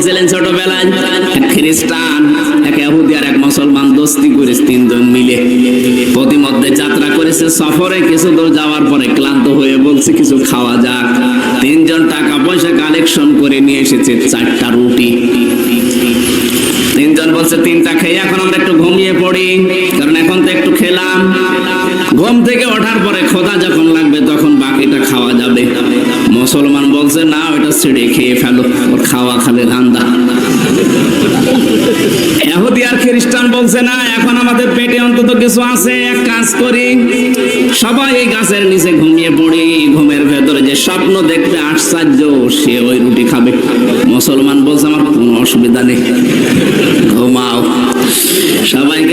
বলছিলেন ছোটবেলায় খ্রিস্টান, এক আর এক মুসলমান দোস্তি করে তিনজন মিলে। যাত্রা করেছে, সফরে কিছু দূর যাওয়ার পরে ক্লান্ত হয়ে বলছে, কিছু খাওয়া যাক। তিনজন টাকা পয়সা কালেকশন করে নিয়ে এসেছে, চারটা রুটি। তিনজন বলছে, তিনটা খেয়ে এখন আমরা একটু ঘুমিয়ে পড়ি, কারণ এখন তো একটু খেলাম। ঘুম থেকে ওঠার পরে খোদা যখন লাগবে, তখন বাকিটা খাওয়া যাবে। মুসলমান বলছে, না ওটা ছেড়ে খেয়ে ফেলো, ওর খাওয়া খাবে ধান্দা এহুদি আর খ্রিস্টান বলছে, না, এখন আমাদের পেটে অন্তত কিছু আছে, এক কাজ করি। সবাই এই গাছের নিচে ঘুমিয়ে পড়ি ঘুমের ভেতরে যে স্বপ্ন দেখবে আশ্চর্য, সে ওই রুটি খাবে। মুসলমান বলছে, আমার কোনো অসুবিধা নেই, ঘুমাও। সবাইকে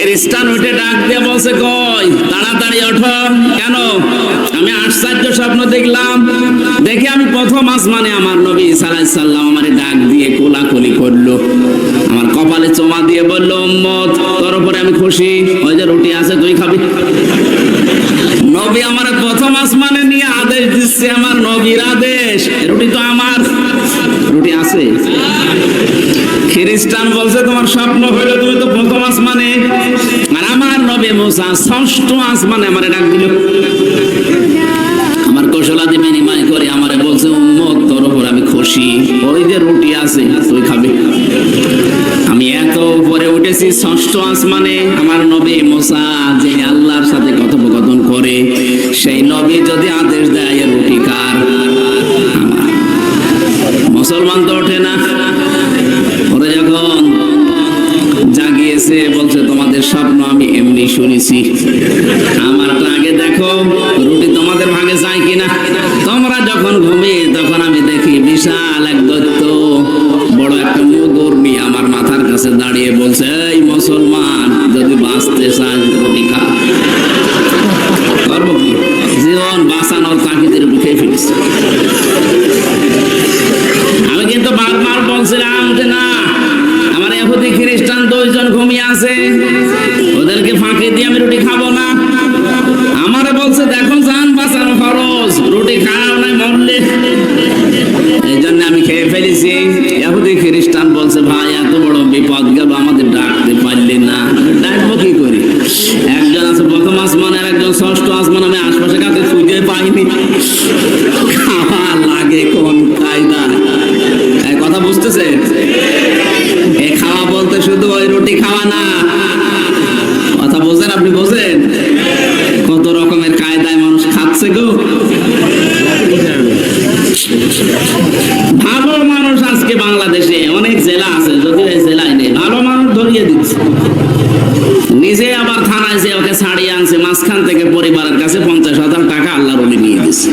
খ্রিস্টান উঠে ডাক দিয়ে বলছে, কই, তাড়াতাড়ি ওঠো। কেন? আমি আশ্চর্য স্বপ্ন দেখলাম। দেখে আমি প্রথম আসমানে আমার নবী সালাই সাল্লাম আমার ডাক দিয়ে কোলাকুলি করল। আমার কপালে চমা দিয়ে বলল, উম্মত, তোর উপরে আমি খুশি। ওই যে রুটি আছে, তুই খাবি? নবী আমার প্রথম আসমানে নিয়ে আদেশ দিচ্ছে, আমার নবীর আদেশ, রুটি তো আমার। রুটি আছে। খ্রিস্টান বলছে, তোমার স্বপ্ন হইল তুমি তো আসমানে আমারে কৌশলাদি বিনিময় করে আমারে বলছে তোর উপর আমি খুশি। ওই যে রুটি আছে তুই খাবি। আমি এত উপরে উঠেছি, ষষ্ঠ আসমানে আমার নবী মোসা যে আল্লাহর সাথে কথোপকথন করে, সেই নবী যদি আদেশ দেয় জাগিয়েছে বলছে, তোমাদের স্বপ্ন আমি এমনি শুনেছি। আমারটা আগে দেখো, রুটি তোমাদের ভাগে যায় কিনা? তোমরা যখন ঘুমিয়ে, তখন আমি দেখি বিশাল এক দৈত্য, বড় একটা মুগুর্মি আমার মাথার কাছে দাঁড়িয়ে বলছে, এই মুসলমান, যদি বাঁচতে চান রুটি খা। জীবন বাঁচানোর তাকিদের রুটি খেয়ে আছে। ওদেরকে ফাঁকি দিয়ে আমি রুটি খাব না। আমারে বলছে, দেখো জান, বাঁচানো খরচ রুটি খাও নাই মরলে। এই জন্য আমি খেয়ে ফেলেছি। এহুদি খ্রিস্টান বলছে, ভাই, এত বড় বিপদ গেল, আমাদের ডাকতে পারলি না। ডাকবো কি করি? একজন আছে, প্রথম আসমান আর একজন ষষ্ঠ আসমান, আমি আশপাশে কাছে খুঁজে পাইনি। খাওয়া কথা নিজে আবার থানায় যে ওকে ছাড়িয়ে আনছে, মাঝখান থেকে পরিবারের কাছে পঞ্চাশ হাজার টাকা আল্লাহর ওলি নিয়ে দিচ্ছে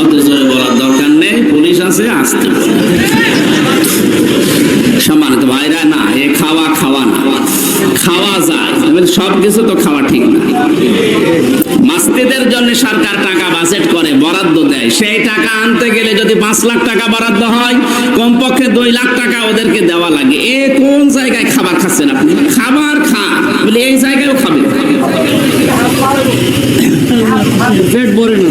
অত জোরে বলার দরকার নেই, পুলিশ আছে, আসতে সম্মানিত ভাইরা না এ খাওয়া খাওয়া না খাওয়া যায়। সব কিছু তো খাওয়া ঠিক না। মাস্তিদের জন্য সরকার টাকা বাজেট করে, বরাদ্দ দেয়। সেই টাকা আনতে গেলে যদি পাঁচ লাখ টাকা বরাদ্দ হয়, কমপক্ষে দুই লাখ টাকা ওদেরকে দেওয়া লাগে। এ কোন জায়গায় খাবার খাচ্ছেন আপনি? খাবার খা বলে, এই জায়গায়ও খাবে। পেট ভরে না